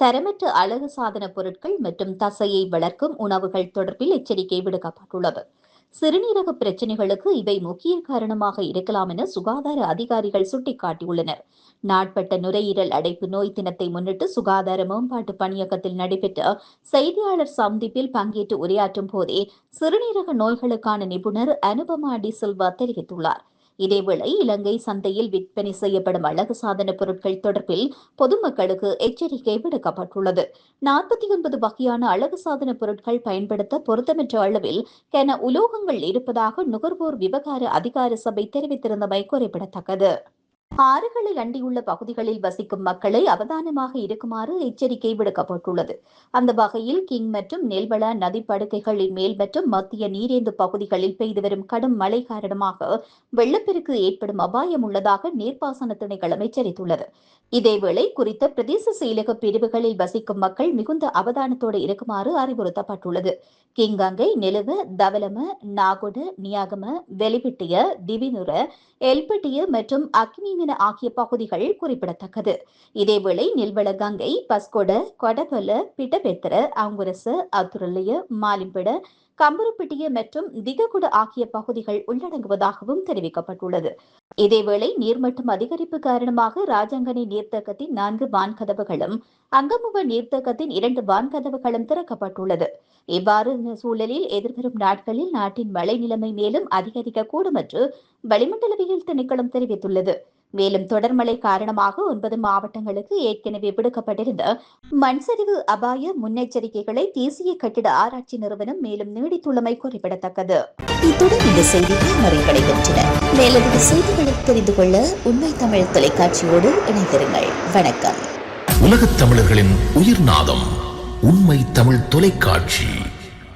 தரமற்ற அழகு சாதன பொருட்கள் மற்றும் தசையை வளர்க்கும் உணவுகள் தொடர்பில் எச்சரிக்கை விடுக்கப்பட்டுள்ளது. சிறுநீரக பிரச்சனைகளுக்கு இவை முக்கிய காரணமாக இருக்கலாம் என சுகாதார அதிகாரிகள் சுட்டிக்காட்டியுள்ளனர். நாட்பட்ட நுரையீரல் அடைப்பு நோய் தினத்தை முன்னிட்டு சுகாதார மேம்பாட்டு பணியகத்தில் நடைபெற்ற செய்தியாளர் சந்திப்பில் பங்கேற்று உரையாற்றும் போதே சிறுநீரக நோய்களுக்கான நிபுணர் அனுபமா டி சில்வா தெரிவித்துள்ளார். இதேவேளை இலங்கை சந்தையில் விற்பனை செய்யப்படும் அழகு சாதன பொருட்கள் தொடர்பில் பொதுமக்களுக்கு எச்சரிக்கை விடுக்கப்பட்டுள்ளது. நாற்பத்தி ஒன்பது வகையான அழகு சாதன பொருட்கள் பயன்படுத்த பொருத்தமற்ற அளவில் கென உலோகங்கள் இருப்பதாக நுகர்வோர் விவகார அதிகார சபை தெரிவித்திருந்தமை குறிப்பிடத்தக்கது. ஆறுகளை அண்டியுள்ள பகுதிகளில் வசிக்கும் மக்களை அவதானமாக இருக்குமாறு எச்சரிக்கை விடுக்கப்பட்டுள்ளது. அந்த வகையில் கிங் மற்றும் நெல்வள நதிப்படுக்கைகளின் மேல் மற்றும் மத்திய நீரேந்து பகுதிகளில் பெய்து வரும் கடும் மழை காரணமாக வெள்ளப்பெருக்கு ஏற்படும் அபாயம் உள்ளதாக நீர்ப்பாசன திணைக்களம் எச்சரித்துள்ளது. இதேவேளை குறித்த பிரதேச செயலக பிரிவுகளில் வசிக்கும் மக்கள் மிகுந்த அவதானத்தோடு இருக்குமாறு அறிவுறுத்தப்பட்டுள்ளது. கிங்கங்கை நிலுவ தவலம நாகுட நியாகம வெளிப்பிட்டிய திவினுர எல்பட்டிய மற்றும் அக்னிமின ஆகிய பகுதிகள் குறிப்பிடத்தக்கது. இதேவேளை நில்வள கங்கை பஸ்கொட கொடபல பிட்டபெத்தர அங்குரச அத்துரலிய மாலிம்பிட கம்பருப்பிட்டிய மற்றும் திககுட ஆகிய பகுதிகள் உள்ளடங்குவதாகவும் தெரிவிக்கப்பட்டுள்ளது. இதேவேளை நீர்மட்டம் அதிகரிப்பு காரணமாக ராஜங்கனி நீர்த்தக்கத்தின் நான்கு வான்கதவுகளும் அங்கமுவ நீர்த்தக்கத்தின் இரண்டு வான்கதவுகளும் திறக்கப்பட்டுள்ளது. இவ்வாறு சூழலில் எதிர்வரும் நாட்களில் நாட்டின் மழை நிலைமை மேலும் அதிகரிக்கக்கூடும் என்று வளிமண்டலவியல் திணைக்களம் தெரிவித்துள்ளது. மேலும் தொடர் மழை காரணமாக ஒன்பது மாவட்டங்களுக்கு ஏற்கனவே விடுக்கப்பட்டிருந்த மண்சரிவு அபாய முன்னெச்சரிக்கைகளை தேசிய கட்டிட ஆராய்ச்சி நிறுவனம் மேலும் நீடித்துள்ளமை குறிப்பிடத்தக்கது. இத்துடன் இந்த செய்திகள் நிறைவடைகின்றன. மேலதிக செய்திகளை தெரிந்து கொள்ள உண்மை தமிழ் தொலைக்காட்சியோடு இணைந்திருங்கள். வணக்கம். உலகத் தமிழர்களின் உயிர்நாதம் உண்மை தமிழ் தொலைக்காட்சி.